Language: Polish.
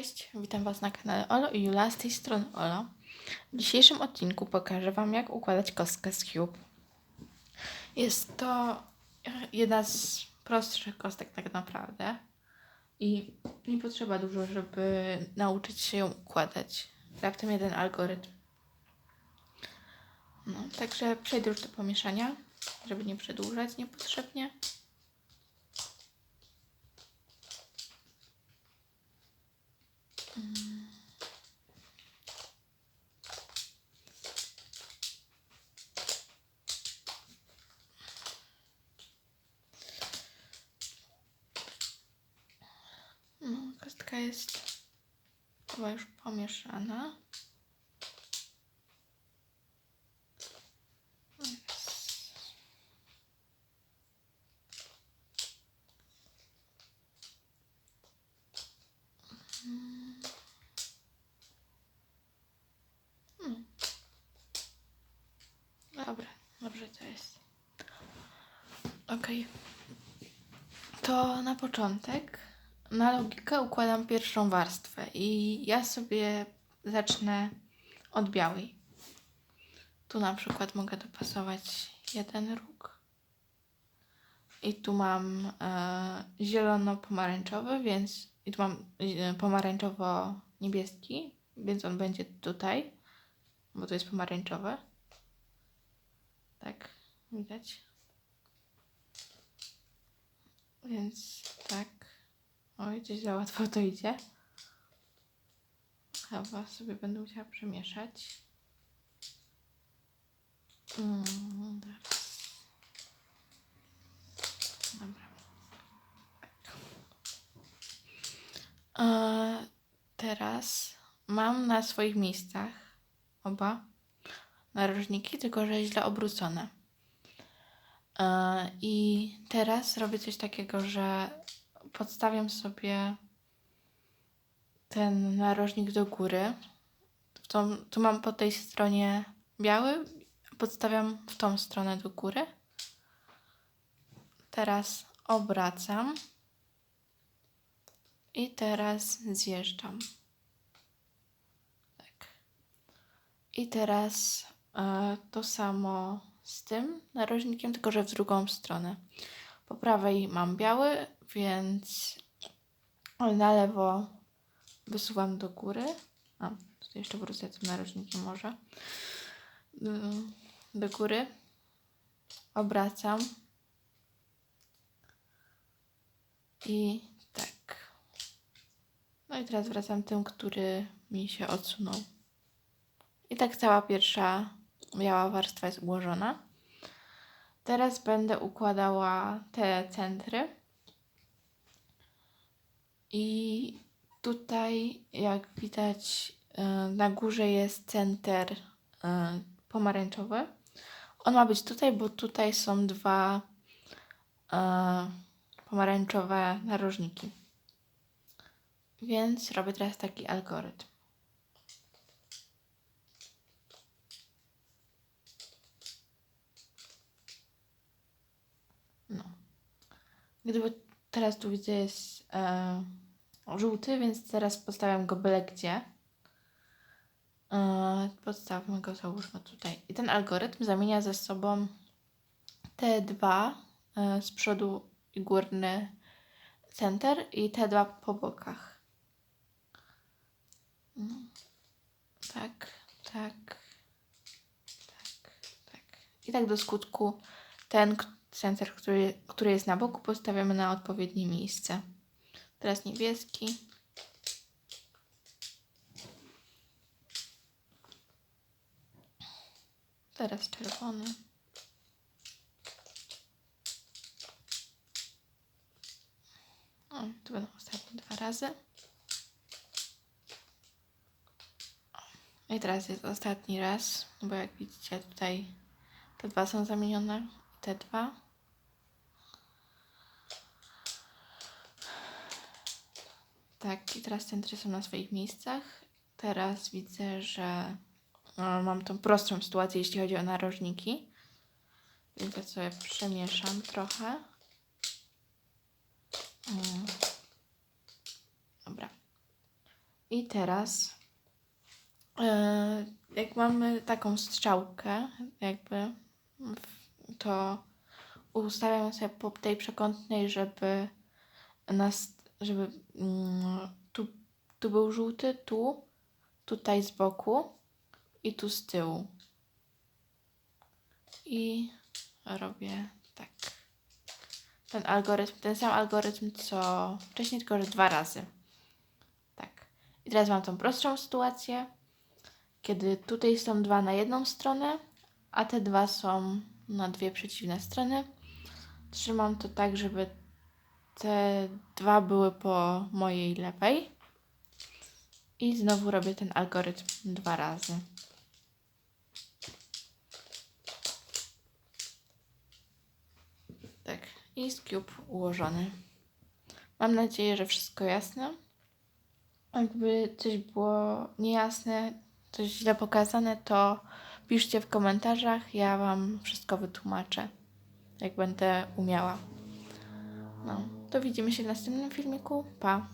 Cześć, witam Was na kanale Olo i Jula, z tej strony Olo. W dzisiejszym odcinku pokażę Wam, jak układać kostkę z Cube. Jest to jedna z prostszych kostek tak naprawdę i nie potrzeba dużo, żeby nauczyć się ją układać. Raptem jeden algorytm. No, także przejdę już do pomieszania, żeby nie przedłużać niepotrzebnie. No, kostka jest chyba już pomieszana. Dobra, dobrze to jest. Okej. To na początek na logikę układam pierwszą warstwę i ja sobie zacznę od białej. Tu na przykład mogę dopasować jeden róg. I tu mam e, zielono-pomarańczowy, więc i tu mam e, pomarańczowo-niebieski, więc on będzie tutaj, bo to jest pomarańczowe. Tak, widać. Więc tak. Oj, coś za łatwo to idzie. Chyba sobie będę musiała przemieszać. Mm. Dobra. Teraz mam na swoich miejscach oba narożniki, tylko że źle obrócone. E, I teraz robię coś takiego, że podstawiam sobie ten narożnik do góry. W tą, tu mam po tej stronie biały, podstawiam w tą stronę do góry. Teraz obracam i teraz zjeżdżam. Tak. I teraz e, to samo z tym narożnikiem, tylko że w drugą stronę. Po prawej mam biały, więc na lewo wysuwam do góry. A, tutaj jeszcze wrócę tym narożnikiem może. Do, do góry. Obracam. I tak. No i teraz wracam tym, który mi się odsunął. I tak cała pierwsza biała warstwa jest ułożona. Teraz będę układała te centry. I tutaj, jak widać, y, na górze jest center y, pomarańczowy. On ma być tutaj, bo tutaj są dwa y, pomarańczowe narożniki. Więc robię teraz taki algorytm. No. Gdyby teraz tu widzę jest e, żółty, więc teraz postawiam go byle gdzie. E, podstawmy go, załóżmy tutaj. I ten algorytm zamienia ze sobą te dwa e, z przodu i górny center i te dwa po bokach. No. Tak, tak, tak, tak. I tak do skutku ten center, który, który jest na boku, postawiamy na odpowiednie miejsce. Teraz niebieski. Teraz czerwony. O, tu będą ostatnie dwa razy. I teraz jest ostatni raz, bo jak widzicie tutaj te dwa są zamienione, te dwa. Tak, i teraz centry są na swoich miejscach. Teraz widzę, że no, mam tą prostszą sytuację, jeśli chodzi o narożniki. Więc ja sobie przemieszam trochę. Mm. Dobra. I teraz, e, jak mamy taką strzałkę, jakby, to ustawiam sobie po tej przekątnej, żeby nas, żeby mm, tu, tu był żółty, tu, tutaj z boku i tu z tyłu. I robię tak. Ten algorytm, ten sam algorytm co wcześniej, tylko że dwa razy. Tak. I teraz mam tą prostszą sytuację, kiedy tutaj są dwa na jedną stronę, a te dwa są na dwie przeciwne strony. Trzymam to tak, żeby te dwa były po mojej lewej. I znowu robię ten algorytm dwa razy. Tak, i jest cube ułożony. Mam nadzieję, że wszystko jasne. Jakby coś było niejasne, coś źle pokazane, to piszcie w komentarzach. Ja Wam wszystko wytłumaczę, jak będę umiała. No, to widzimy się w następnym filmiku. Pa!